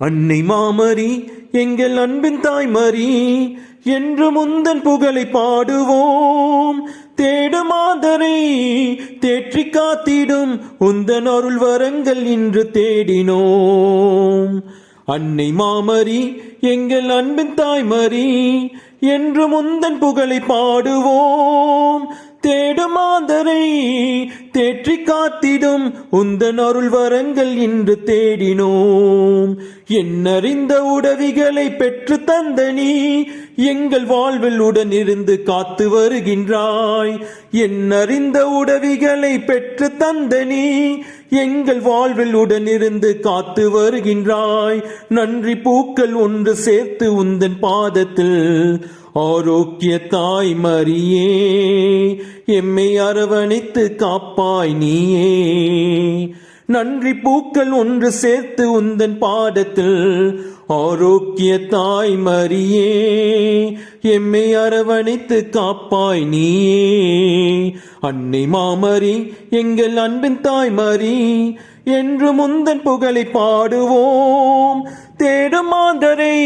அன்னை மாமரி எங்கள் அன்பின் தாய்மரி என்று முந்தன் புகழை பாடுவோம். தேடு மாதரை தேற்றி காத்திடும் உந்தன் அருள் வரங்கள் இன்று தேடினோம். அன்னை மாமரி எங்கள் அன்பின் தாய்மரி என்று முந்தன் புகழை பாடுவோம். தேடு மாதரை தேற்றி காத்திடும் உந்தன் அருள் வரங்கள் இன்று தேடினோம். என்னறிந்த உதவிகளை பெற்று தந்த நீ எங்கள் வாழ்வில் உடனிருந்து காத்து வருகின்றாய். என்னறிந்த உதவிகளை பெற்று தந்த நீ எங்கள் வாழ்வில் உடனிருந்து காத்து வருகின்றாய். நன்றி பூக்கள் ஒன்று சேர்த்து உந்தன் பாதத்தில் ஆரோக்கிய தாய் மரியே எம்மை அரவணைத்து காப்பாய் நீயே. நன்றி பூக்கள் ஒன்று சேர்த்து உந்தன் பாடத்தில் ஆரோக்கிய தாய் மரியே எம்மை அரவணைத்து காப்பாய் நீயே. அன்னை மாமரி எங்கள் அன்பின் தாய்மரி என்று முந்தன் புகழை பாடுவோம். தேடும் மாந்தரை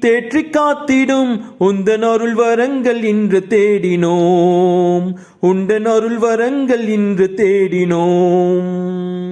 தேற்றி காத்திடும் உந்தன் அருள் வரங்கள் இன்று தேடினோம். உண்டன் அருள் வரங்கள் இன்று தேடினோம்.